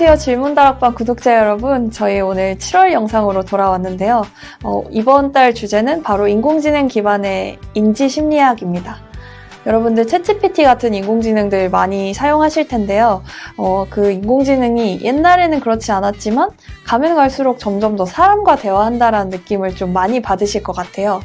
안녕하세요. 질문다락방 구독자 여러분. 저희 오늘 7월 영상으로 돌아왔는데요. 어, 이번 달 주제는 바로 인공지능 기반의 인지심리학입니다. 여러분들 챗GPT 같은 인공지능들 많이 사용하실 텐데요. 어, 그 인공지능이 옛날에는 그렇지 않았지만 가면 갈수록 점점 더 사람과 대화한다라는 느낌을 좀 많이 받으실 것 같아요.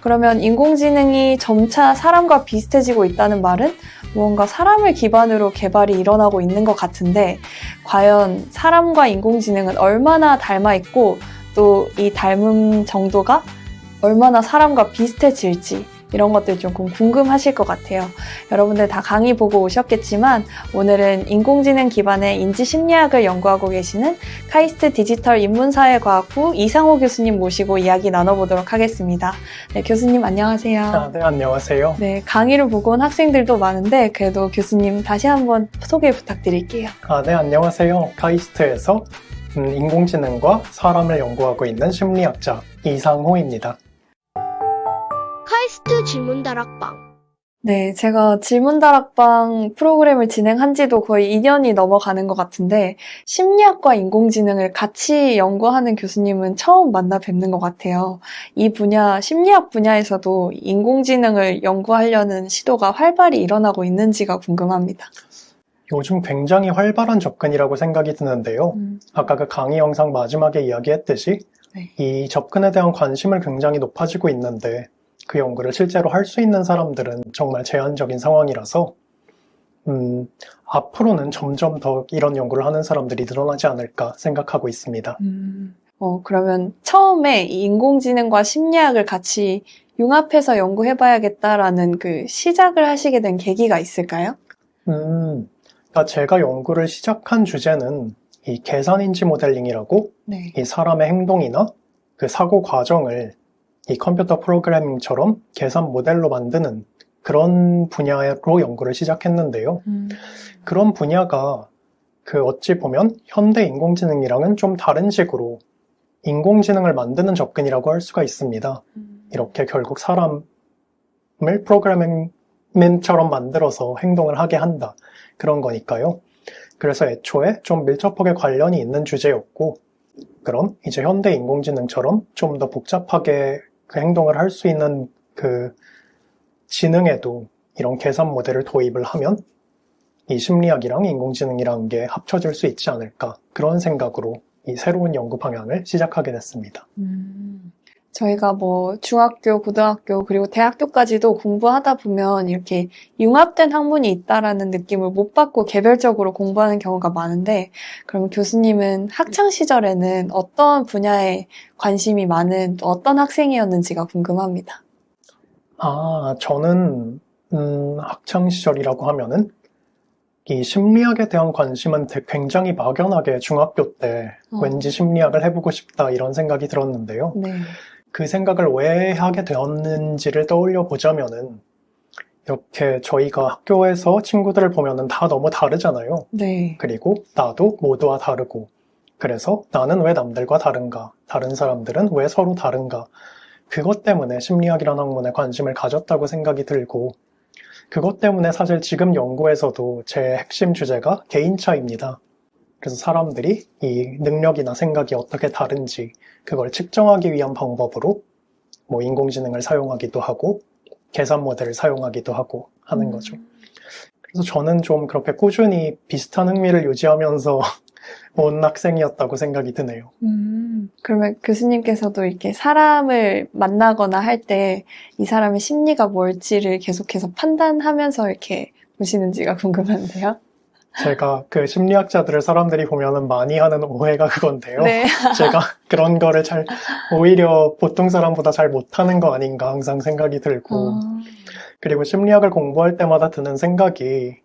그러면 인공지능이 점차 사람과 비슷해지고 있다는 말은 무언가 사람을 기반으로 개발이 일어나고 있는 것 같은데 과연 사람과 인공지능은 얼마나 닮아 있고 또 이 닮음 정도가 얼마나 사람과 비슷해질지 이런 것들 조금 궁금하실 것 같아요. 여러분들 다 강의 보고 오셨겠지만 오늘은 인공지능 기반의 인지 심리학을 연구하고 계시는 카이스트 디지털 인문사회과학부 이상호 교수님 모시고 이야기 나눠보도록 하겠습니다. 네, 교수님 안녕하세요. 아, 네, 안녕하세요. 네, 강의를 보고 온 학생들도 많은데 그래도 교수님 다시 한번 소개 부탁드릴게요. 아, 네, 안녕하세요. 카이스트에서 음, 인공지능과 사람을 연구하고 있는 심리학자 이상호입니다. 카이스트 질문 다락방 네, 제가 질문다락방 프로그램을 진행한 지도 거의 2년이 넘어가는 것 같은데 심리학과 인공지능을 같이 연구하는 교수님은 처음 만나 뵙는 것 같아요. 이 분야, 심리학 분야에서도 인공지능을 연구하려는 시도가 활발히 일어나고 있는지가 궁금합니다. 요즘 굉장히 활발한 접근이라고 생각이 드는데요. 음, 아까 그 강의 영상 마지막에 이야기했듯이 네. 이 접근에 대한 관심을 굉장히 높아지고 있는데 그 연구를 실제로 할 수 있는 사람들은 정말 제한적인 상황이라서 음, 앞으로는 점점 더 이런 연구를 하는 사람들이 늘어나지 않을까 생각하고 있습니다. 음. 어, 그러면 처음에 이 인공지능과 심리학을 같이 융합해서 연구해봐야겠다라는 그 시작을 하시게 된 계기가 있을까요? 음, 그러니까 제가 연구를 시작한 주제는 이 계산인지 모델링이라고 네. 이 사람의 행동이나 그 사고 과정을 이 컴퓨터 프로그래밍처럼 계산 모델로 만드는 그런 분야로 연구를 시작했는데요. 음. 그런 분야가 그 어찌 보면 현대 인공지능이랑은 좀 다른 식으로 인공지능을 만드는 접근이라고 할 수가 있습니다. 음. 이렇게 결국 사람을 프로그래밍맨처럼 만들어서 행동을 하게 한다. 그런 거니까요. 그래서 애초에 좀 밀접하게 관련이 있는 주제였고, 그럼 이제 현대 인공지능처럼 좀 더 복잡하게 그 행동을 할 수 있는 그 지능에도 이런 계산 모델을 도입을 하면 이 심리학이랑 인공지능이라는 게 합쳐질 수 있지 않을까. 그런 생각으로 이 새로운 연구 방향을 시작하게 됐습니다. 음. 저희가 뭐 중학교, 고등학교, 그리고 대학교까지도 공부하다 보면 이렇게 융합된 학문이 있다라는 느낌을 못 받고 개별적으로 공부하는 경우가 많은데, 그럼 교수님은 학창 시절에는 어떤 분야에 관심이 많은 또 어떤 학생이었는지가 궁금합니다. 아, 저는, 음, 학창 시절이라고 하면은, 이 심리학에 대한 관심은 되- 굉장히 막연하게 중학교 때 어. 왠지 심리학을 해보고 싶다 이런 생각이 들었는데요. 네. 그 생각을 왜 하게 되었는지를 떠올려 보자면은, 이렇게 저희가 학교에서 친구들을 보면은 다 너무 다르잖아요. 네. 그리고 나도 모두와 다르고, 그래서 나는 왜 남들과 다른가? 다른 사람들은 왜 서로 다른가? 그것 때문에 심리학이라는 학문에 관심을 가졌다고 생각이 들고, 그것 때문에 사실 지금 연구에서도 제 핵심 주제가 개인차입니다. 그래서 사람들이 이 능력이나 생각이 어떻게 다른지 그걸 측정하기 위한 방법으로 뭐 인공지능을 사용하기도 하고 계산 모델을 사용하기도 하고 하는 거죠. 그래서 저는 좀 그렇게 꾸준히 비슷한 흥미를 유지하면서 온 학생이었다고 생각이 드네요. 음, 그러면 교수님께서도 이렇게 사람을 만나거나 할 때 이 사람의 심리가 뭘지를 계속해서 판단하면서 이렇게 보시는지가 궁금한데요. 제가 그 심리학자들을 사람들이 보면은 많이 하는 오해가 그건데요. 네. 제가 그런 거를 잘 오히려 보통 사람보다 잘 못하는 거 아닌가 항상 생각이 들고 어, 그리고 심리학을 공부할 때마다 드는 생각이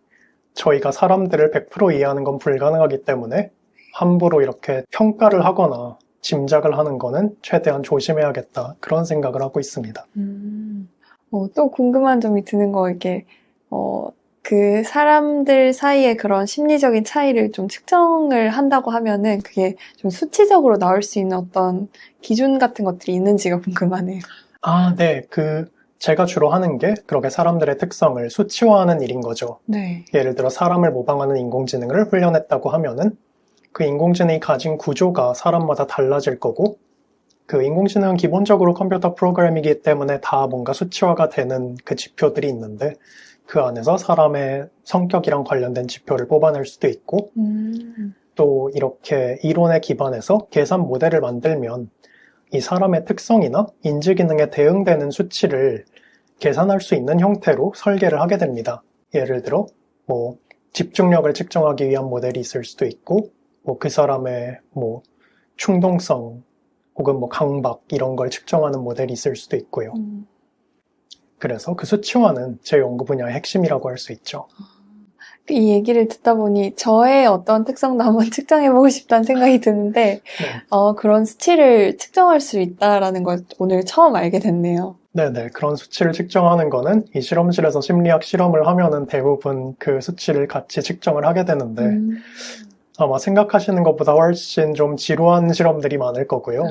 저희가 사람들을 100% 이해하는 건 불가능하기 때문에 함부로 이렇게 평가를 하거나 짐작을 하는 거는 최대한 조심해야겠다 그런 생각을 하고 있습니다. 음. 어, 또 궁금한 점이 드는 거, 이게, 어, 그 사람들 사이의 그런 심리적인 차이를 좀 측정을 한다고 하면은 그게 좀 수치적으로 나올 수 있는 어떤 기준 같은 것들이 있는지가 궁금하네요. 아, 네. 그 제가 주로 하는 게 그렇게 사람들의 특성을 수치화하는 일인 거죠. 네. 예를 들어 사람을 모방하는 인공지능을 훈련했다고 하면은 그 인공지능이 가진 구조가 사람마다 달라질 거고, 그 인공지능은 기본적으로 컴퓨터 프로그램이기 때문에 다 뭔가 수치화가 되는 그 지표들이 있는데, 그 안에서 사람의 성격이랑 관련된 지표를 뽑아낼 수도 있고, 음. 또 이렇게 이론에 기반해서 계산 모델을 만들면 이 사람의 특성이나 인지 기능에 대응되는 수치를 계산할 수 있는 형태로 설계를 하게 됩니다. 예를 들어, 뭐, 집중력을 측정하기 위한 모델이 있을 수도 있고, 뭐, 그 사람의 뭐, 충동성, 혹은 뭐, 강박, 이런 걸 측정하는 모델이 있을 수도 있고요. 음. 그래서 그 수치화는 제 연구 분야의 핵심이라고 할 수 있죠. 이 얘기를 듣다 보니 저의 어떤 특성도 한번 측정해보고 싶다는 생각이 드는데, 네. 어, 그런 수치를 측정할 수 있다라는 걸 오늘 처음 알게 됐네요. 네네. 그런 수치를 측정하는 거는 이 실험실에서 심리학 실험을 하면은 대부분 그 수치를 같이 측정을 하게 되는데 음. 아마 생각하시는 것보다 훨씬 좀 지루한 실험들이 많을 거고요.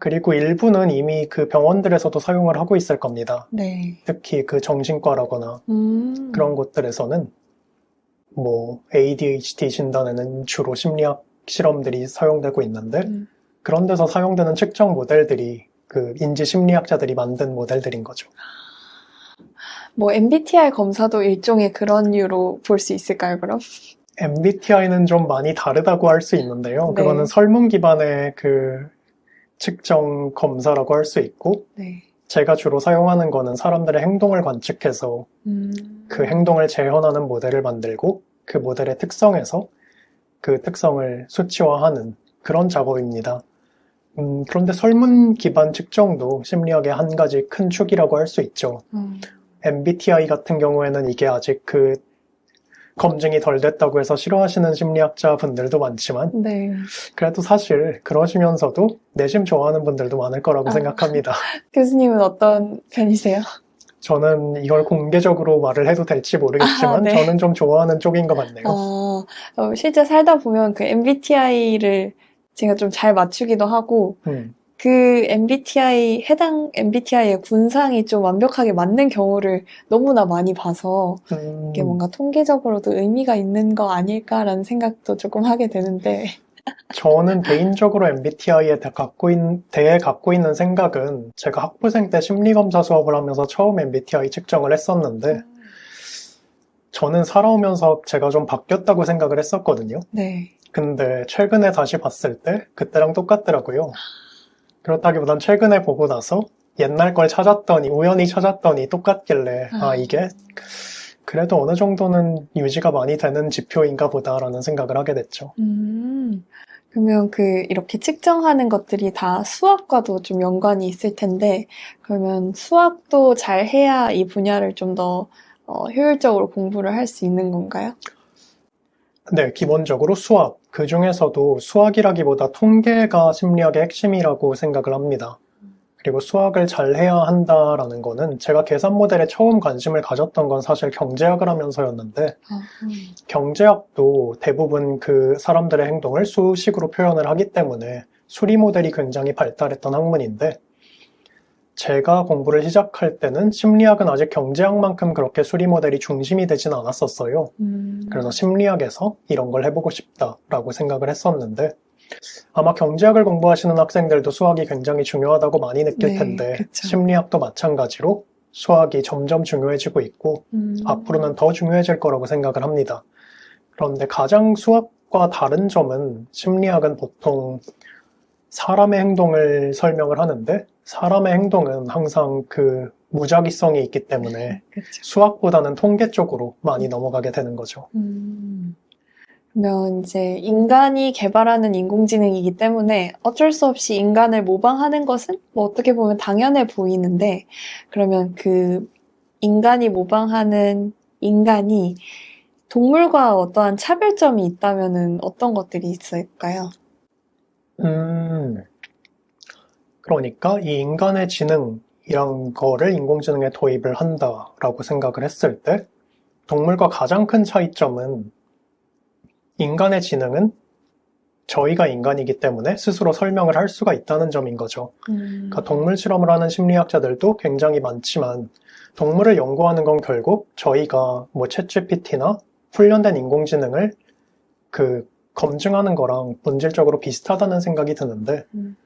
그리고 일부는 이미 그 병원들에서도 사용을 하고 있을 겁니다. 네. 특히 그 정신과라거나 음. 그런 곳들에서는 뭐 ADHD 진단에는 주로 심리학 실험들이 사용되고 있는데 음. 그런 데서 사용되는 측정 모델들이 그 인지 심리학자들이 만든 모델들인 거죠. 뭐 MBTI 검사도 일종의 그런 류로 볼 수 있을까요, 그럼? MBTI는 좀 많이 다르다고 할 수 있는데요. 네. 그거는 설문 기반의 그 측정 검사라고 할 수 있고, 네. 제가 주로 사용하는 거는 사람들의 행동을 관측해서 음. 그 행동을 재현하는 모델을 만들고, 그 모델의 특성에서 그 특성을 수치화하는 그런 작업입니다. 음, 그런데 설문 기반 측정도 심리학의 한 가지 큰 축이라고 할 수 있죠. 음. MBTI 같은 경우에는 이게 아직 그 검증이 덜 됐다고 해서 싫어하시는 심리학자 분들도 많지만 네. 그래도 사실 그러시면서도 내심 좋아하는 분들도 많을 거라고 아. 생각합니다. 교수님은 어떤 편이세요? 저는 이걸 공개적으로 말을 해도 될지 모르겠지만 아, 네. 저는 좀 좋아하는 쪽인 것 같네요. 어, 어, 실제 살다 보면 그 MBTI를 제가 좀 잘 맞추기도 하고, 음, 그 MBTI, 해당 MBTI의 군상이 좀 완벽하게 맞는 경우를 너무나 많이 봐서, 음, 이게 뭔가 통계적으로도 의미가 있는 거 아닐까라는 생각도 조금 하게 되는데, 저는 개인적으로 MBTI에 갖고 있, 대해 갖고 있는 생각은 제가 학부생 때 심리검사 수업을 하면서 처음 MBTI 측정을 했었는데 저는 살아오면서 제가 좀 바뀌었다고 생각을 했었거든요. 네. 근데 최근에 다시 봤을 때 그때랑 똑같더라고요. 그렇다기보단 최근에 보고 나서 옛날 걸 찾았더니 우연히 찾았더니 똑같길래 아 아. 이게 그래도 어느 정도는 유지가 많이 되는 지표인가 보다라는 생각을 하게 됐죠. 음, 그러면 그 이렇게 측정하는 것들이 다 수학과도 좀 연관이 있을 텐데, 그러면 수학도 잘 해야 이 분야를 좀더 어, 효율적으로 공부를 할 수 있는 건가요? 네, 기본적으로 수학. 그 중에서도 수학이라기보다 통계가 심리학의 핵심이라고 생각을 합니다. 그리고 수학을 잘 해야 한다라는 거는 제가 계산 모델에 처음 관심을 가졌던 건 사실 경제학을 하면서였는데 아, 음. 경제학도 대부분 그 사람들의 행동을 수식으로 표현을 하기 때문에 수리 모델이 굉장히 발달했던 학문인데 제가 공부를 시작할 때는 심리학은 아직 경제학만큼 그렇게 수리 모델이 중심이 되진 않았었어요. 음. 그래서 심리학에서 이런 걸 해보고 싶다라고 생각을 했었는데 아마 경제학을 공부하시는 학생들도 수학이 굉장히 중요하다고 많이 느낄 네, 텐데 그쵸. 심리학도 마찬가지로 수학이 점점 중요해지고 있고 음. 앞으로는 더 중요해질 거라고 생각을 합니다. 그런데 가장 수학과 다른 점은 심리학은 보통 사람의 행동을 설명을 하는데 사람의 행동은 항상 그 무작위성이 있기 때문에 그렇죠. 수학보다는 통계 쪽으로 많이 넘어가게 되는 거죠. 음. 그러면 이제 인간이 개발하는 인공지능이기 때문에 어쩔 수 없이 인간을 모방하는 것은 뭐 어떻게 보면 당연해 보이는데 그러면 그 인간이 모방하는 인간이 동물과 어떠한 차별점이 있다면은 어떤 것들이 있을까요? 음, 그러니까 이 인간의 지능이란 거를 인공지능에 도입을 한다라고 생각을 했을 때 동물과 가장 큰 차이점은 인간의 지능은 저희가 인간이기 때문에 스스로 설명을 할 수가 있다는 점인 거죠. 음. 그러니까 동물 실험을 하는 심리학자들도 굉장히 많지만 동물을 연구하는 건 결국 저희가 뭐 챗GPT나 훈련된 인공지능을 그 검증하는 거랑 본질적으로 비슷하다는 생각이 드는데 음.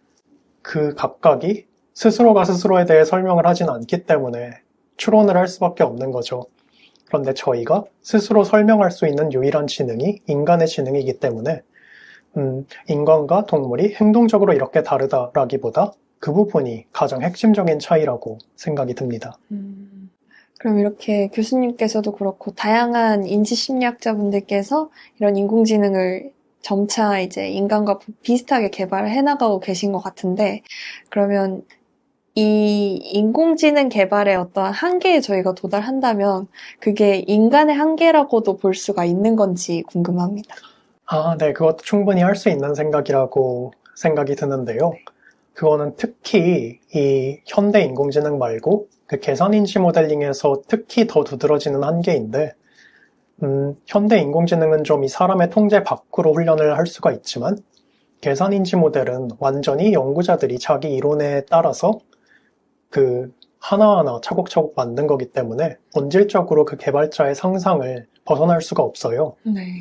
그 각각이 스스로가 스스로에 대해 설명을 하진 않기 때문에 추론을 할 수밖에 없는 거죠. 그런데 저희가 스스로 설명할 수 있는 유일한 지능이 인간의 지능이기 때문에 음, 인간과 동물이 행동적으로 이렇게 다르다라기보다 그 부분이 가장 핵심적인 차이라고 생각이 듭니다. 음, 그럼 이렇게 교수님께서도 그렇고 다양한 인지 심리학자분들께서 이런 인공지능을 점차 이제 인간과 비슷하게 개발을 해나가고 계신 것 같은데 그러면 이 인공지능 개발의 어떠한 한계에 저희가 도달한다면 그게 인간의 한계라고도 볼 수가 있는 건지 궁금합니다. 아, 네, 그것도 충분히 할 수 있는 생각이라고 생각이 드는데요. 그거는 특히 이 현대 인공지능 말고 그 계산인지 모델링에서 특히 더 두드러지는 한계인데, 음, 현대 인공지능은 좀 이 사람의 통제 밖으로 훈련을 할 수가 있지만, 계산인지 모델은 완전히 연구자들이 자기 이론에 따라서 그 하나하나 차곡차곡 만든 거기 때문에 본질적으로 그 개발자의 상상을 벗어날 수가 없어요. 네.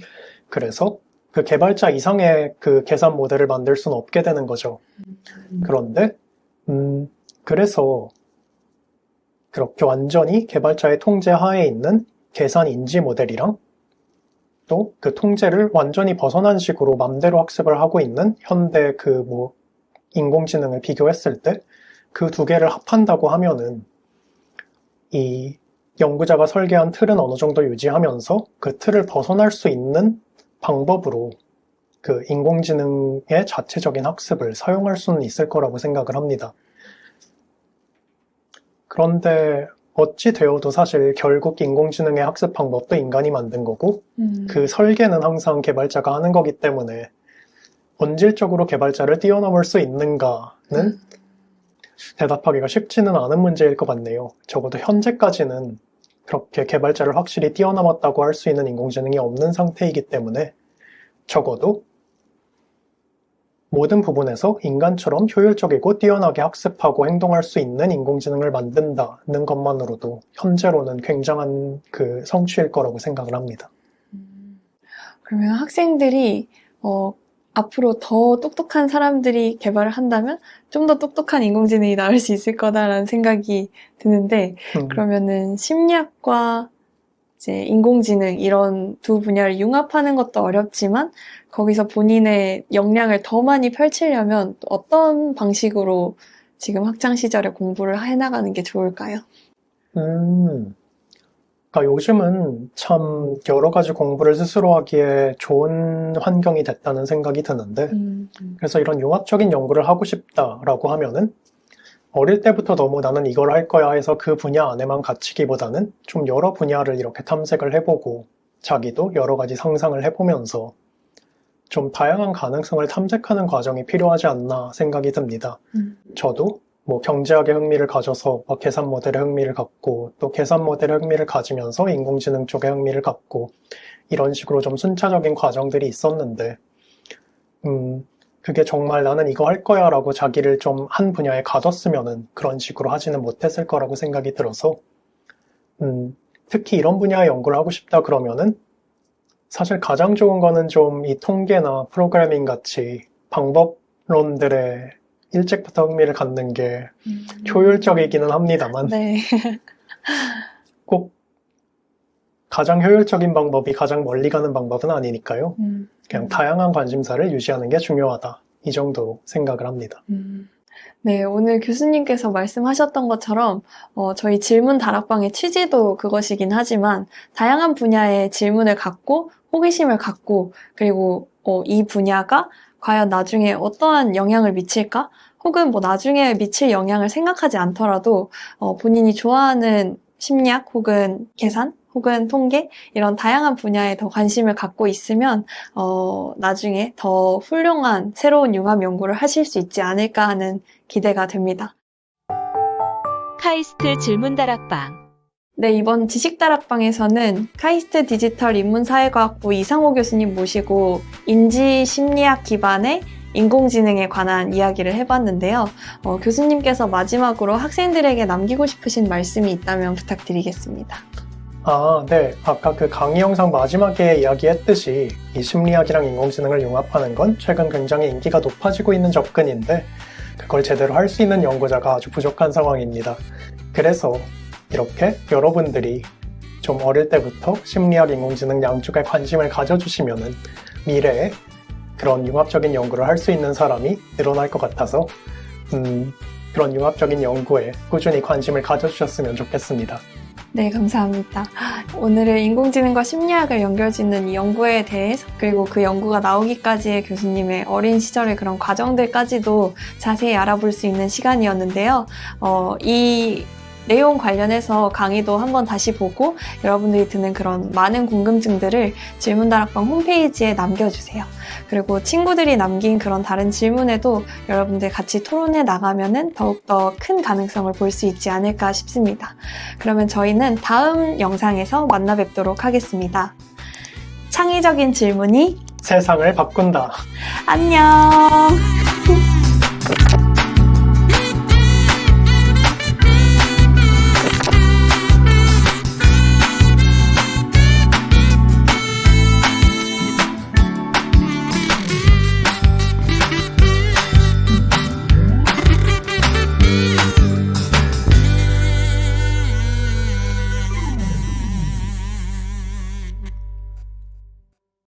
그래서 그 개발자 이상의 그 계산 모델을 만들 수는 없게 되는 거죠. 그런데, 음, 그래서 그렇게 완전히 개발자의 통제 하에 있는 계산 인지 모델이랑 또 그 통제를 완전히 벗어난 식으로 맘대로 학습을 하고 있는 현대 그 뭐 인공지능을 비교했을 때 그 두 개를 합한다고 하면은 이 연구자가 설계한 틀은 어느 정도 유지하면서 그 틀을 벗어날 수 있는 방법으로 그 인공지능의 자체적인 학습을 사용할 수는 있을 거라고 생각을 합니다. 그런데 어찌 되어도 사실 결국 인공지능의 학습 방법도 인간이 만든 거고 음. 그 설계는 항상 개발자가 하는 거기 때문에 본질적으로 개발자를 뛰어넘을 수 있는가는 대답하기가 쉽지는 않은 문제일 것 같네요. 적어도 현재까지는 그렇게 개발자를 확실히 뛰어넘었다고 할 수 있는 인공지능이 없는 상태이기 때문에 적어도 모든 부분에서 인간처럼 효율적이고 뛰어나게 학습하고 행동할 수 있는 인공지능을 만든다는 것만으로도 현재로는 굉장한 그 성취일 거라고 생각을 합니다. 음, 그러면 학생들이 어, 앞으로 더 똑똑한 사람들이 개발을 한다면 좀 더 똑똑한 인공지능이 나올 수 있을 거다라는 생각이 드는데 음, 그러면은 심리학과 이제 인공지능 이런 두 분야를 융합하는 것도 어렵지만 거기서 본인의 역량을 더 많이 펼치려면 또 어떤 방식으로 지금 학창 시절에 공부를 해나가는 게 좋을까요? 음, 그러니까 요즘은 참 여러 가지 공부를 스스로 하기에 좋은 환경이 됐다는 생각이 드는데 음, 그래서 이런 융합적인 연구를 하고 싶다라고 하면은 어릴 때부터 너무 나는 이걸 할 거야 해서 그 분야 안에만 갇히기보다는 좀 여러 분야를 이렇게 탐색을 해보고 자기도 여러 가지 상상을 해보면서 좀 다양한 가능성을 탐색하는 과정이 필요하지 않나 생각이 듭니다. 음. 저도 뭐 경제학에 흥미를 가져서 막 계산 모델에 흥미를 갖고 또 계산 모델에 흥미를 가지면서 인공지능 쪽에 흥미를 갖고 이런 식으로 좀 순차적인 과정들이 있었는데 음 그게 정말 나는 이거 할 거야 라고 자기를 좀 한 분야에 가뒀으면은 그런 식으로 하지는 못했을 거라고 생각이 들어서 음 특히 이런 분야의 연구를 하고 싶다 그러면은 사실 가장 좋은 거는 좀 이 통계나 프로그래밍 같이 방법론들에 일찍부터 흥미를 갖는 게 음. 효율적이기는 합니다만 네. 꼭 가장 효율적인 방법이 가장 멀리 가는 방법은 아니니까요. 음. 그냥 다양한 관심사를 유지하는 게 중요하다. 이 정도로 생각을 합니다. 음. 네, 오늘 교수님께서 말씀하셨던 것처럼 어, 저희 질문 다락방의 취지도 그것이긴 하지만 다양한 분야의 질문을 갖고 호기심을 갖고 그리고 어, 이 분야가 과연 나중에 어떠한 영향을 미칠까? 혹은 뭐 나중에 미칠 영향을 생각하지 않더라도 어, 본인이 좋아하는 심리학 혹은 계산 혹은 통계 이런 다양한 분야에 더 관심을 갖고 있으면 어, 나중에 더 훌륭한 새로운 융합 연구를 하실 수 있지 않을까 하는 기대가 됩니다. 카이스트 질문 다락방 네, 이번 지식다락방에서는 카이스트 디지털 인문사회과학부 이상호 교수님 모시고 인지 심리학 기반의 인공지능에 관한 이야기를 해봤는데요. 어, 교수님께서 마지막으로 학생들에게 남기고 싶으신 말씀이 있다면 부탁드리겠습니다. 아, 네. 아까 그 강의 영상 마지막에 이야기했듯이 이 심리학이랑 인공지능을 융합하는 건 최근 굉장히 인기가 높아지고 있는 접근인데 그걸 제대로 할 수 있는 연구자가 아주 부족한 상황입니다. 그래서 이렇게 여러분들이 좀 어릴 때부터 심리학, 인공지능 양쪽에 관심을 가져주시면은 미래에 그런 융합적인 연구를 할 수 있는 사람이 늘어날 것 같아서 음, 그런 융합적인 연구에 꾸준히 관심을 가져주셨으면 좋겠습니다. 네, 감사합니다. 오늘은 인공지능과 심리학을 연결짓는 이 연구에 대해서 그리고 그 연구가 나오기까지의 교수님의 어린 시절의 그런 과정들까지도 자세히 알아볼 수 있는 시간이었는데요. 어, 이 내용 관련해서 강의도 한번 다시 보고 여러분들이 드는 그런 많은 궁금증들을 질문다락방 홈페이지에 남겨주세요. 그리고 친구들이 남긴 그런 다른 질문에도 여러분들 같이 토론해 나가면은 더욱더 큰 가능성을 볼 수 있지 않을까 싶습니다. 그러면 저희는 다음 영상에서 만나 뵙도록 하겠습니다. 창의적인 질문이 세상을 바꾼다. 안녕!